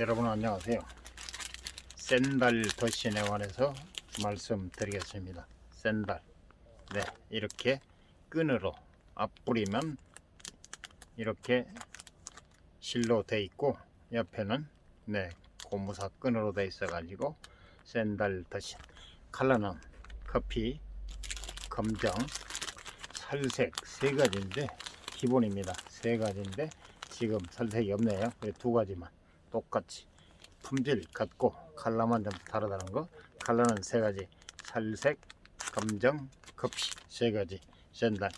여러분 안녕하세요. 샌달 더신에 관해서 말씀드리겠습니다. 샌달. 네, 이렇게 끈으로 앞부리면 이렇게 실로 돼 있고 옆에는 네, 고무사 끈으로 돼 있어 가지고 샌달 더신. 컬러는 커피, 검정, 살색 세 가지인데 기본입니다. 세 가지인데 지금 살색이 없네요. 그두 가지만 똑같이 품질 같고 컬러만 좀 다르다는 거. 컬러는 세 가지. 살색, 검정, 커피 세 가지 샌달.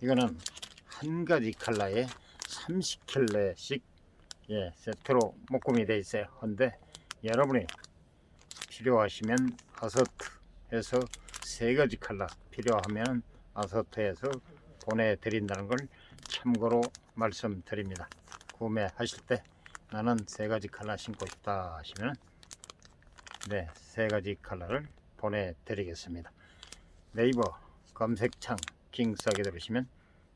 이거는 한 가지 컬러에 30켤레씩 예, 세트로 목금이 돼 있어요. 근데 여러분이 필요하시면 아서트 해서 세 가지 컬러 필요하면 아서트에서 보내드린다는 걸 참고로 말씀드립니다. 구매하실 때 나는 세 가지 컬러 신고 싶다 하시면 네, 세 가지 컬러를 보내드리겠습니다. 네이버 검색창 킹스하게 들으시면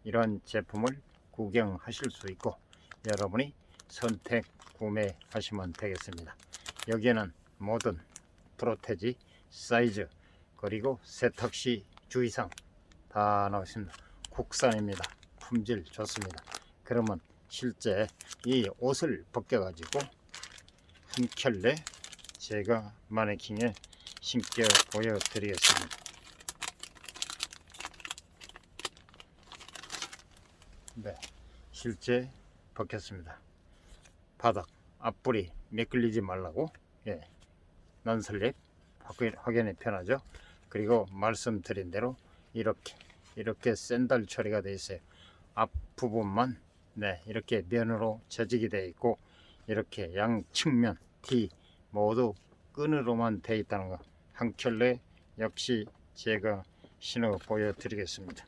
이런 제품을 구경하실 수 있고 여러분이 선택 구매하시면 되겠습니다. 여기에는 모든 프로테지 사이즈 그리고 세탁시 주의사항 다 나와 있습니다. 국산입니다. 품질 좋습니다. 그러면 실제 이 옷을 벗겨가지고 한 켤레 제가 마네킹에 신겨 보여드리겠습니다. 네, 실제 벗겼습니다. 바닥 앞불이 미끌리지 말라고 예, 난슬립 확인이 편하죠. 그리고 말씀드린 대로 이렇게 이렇게 샌들 처리가 되어 있어요. 앞 부분만 네 이렇게 면으로 재직이 되어 있고 이렇게 양 측면 T 모두 끈으로만 되어 있다는 거. 한 켤레 역시 제가 신어 보여드리겠습니다.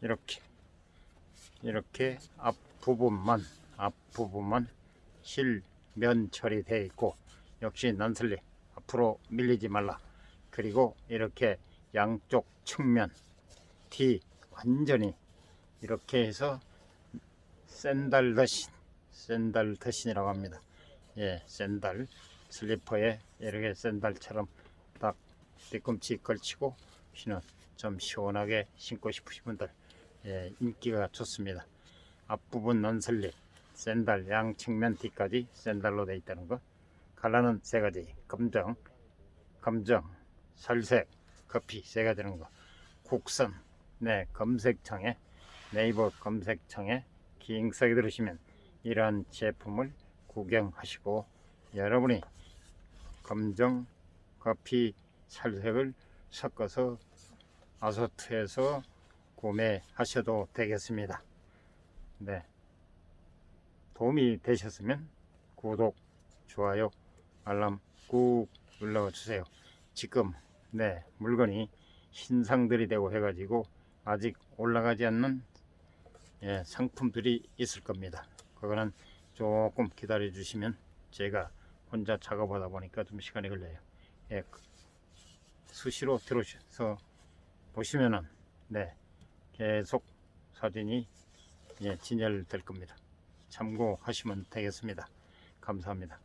이렇게 이렇게 앞 부분만 앞 부분만 실 면 처리되어 있고 역시 난슬리 앞으로 밀리지 말라 그리고 이렇게 양쪽 측면 T 완전히 이렇게 해서 샌달 더신 샌달 더신이라고 합니다 예 샌달 슬리퍼에 이렇게 샌달처럼 딱 뒤꿈치 걸치고 신은 좀 시원하게 신고 싶으신 분들 예, 인기가 좋습니다. 앞부분 난슬립, 샌달 양 측면 뒤까지 샌달로 되어 있다는 거. 컬러는 세 가지. 검정, 검정, 살색, 커피 세 가지는 거. 국선, 네 검색창에 네이버 검색창에 기행석에 들으시면 이러한 제품을 구경하시고 여러분이 검정, 커피, 살색을 섞어서 아소트에서 구매하셔도 되겠습니다. 네. 도움이 되셨으면 구독, 좋아요, 알람 꾹 눌러주세요. 지금 네 물건이 신상들이 되고 해가지고 아직 올라가지 않는 예, 상품들이 있을 겁니다. 그거는 조금 기다려 주시면 제가 혼자 작업하다 보니까 좀 시간이 걸려요. 예, 수시로 들어오셔서 보시면은 네 계속 사진이 예, 진열될 겁니다. 참고하시면 되겠습니다. 감사합니다.